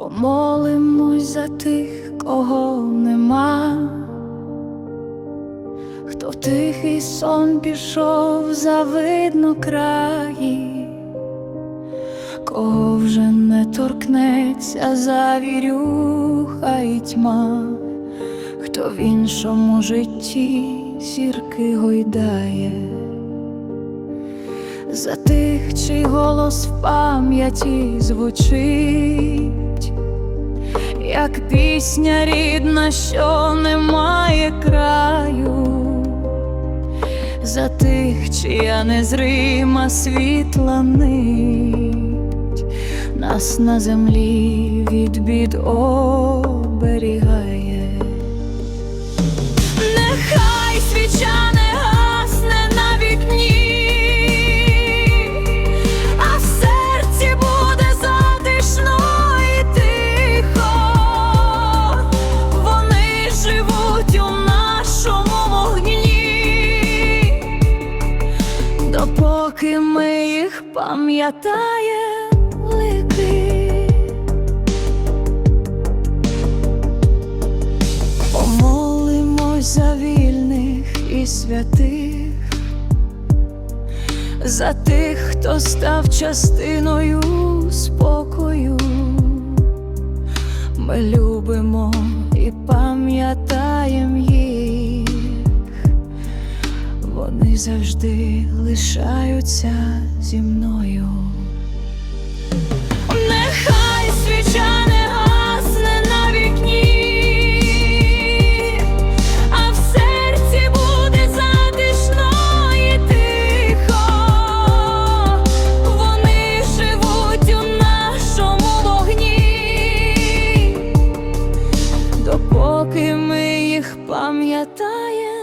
Помолимось за тих, кого нема, хто тихий сон пішов за видно краї, кого вже не торкнеться завірюха і тьма, хто в іншому житті зірки гойдає. За тих, чий голос в пам'яті звучить, як пісня рідна, що не має краю, за тих, чия незрима світла нить, нас на землі від бід оберігає. Допоки ми їх пам'ятаємо. Помолимось за вільних і святих, за тих, хто став частиною спокою. Ми любимо і пам'ятаємо вони завжди лишаються зі мною. Нехай свіча не гасне на вікні, а в серці буде затишно тихо. Вони живуть у нашому вогні, допоки ми їх пам'ятаємо.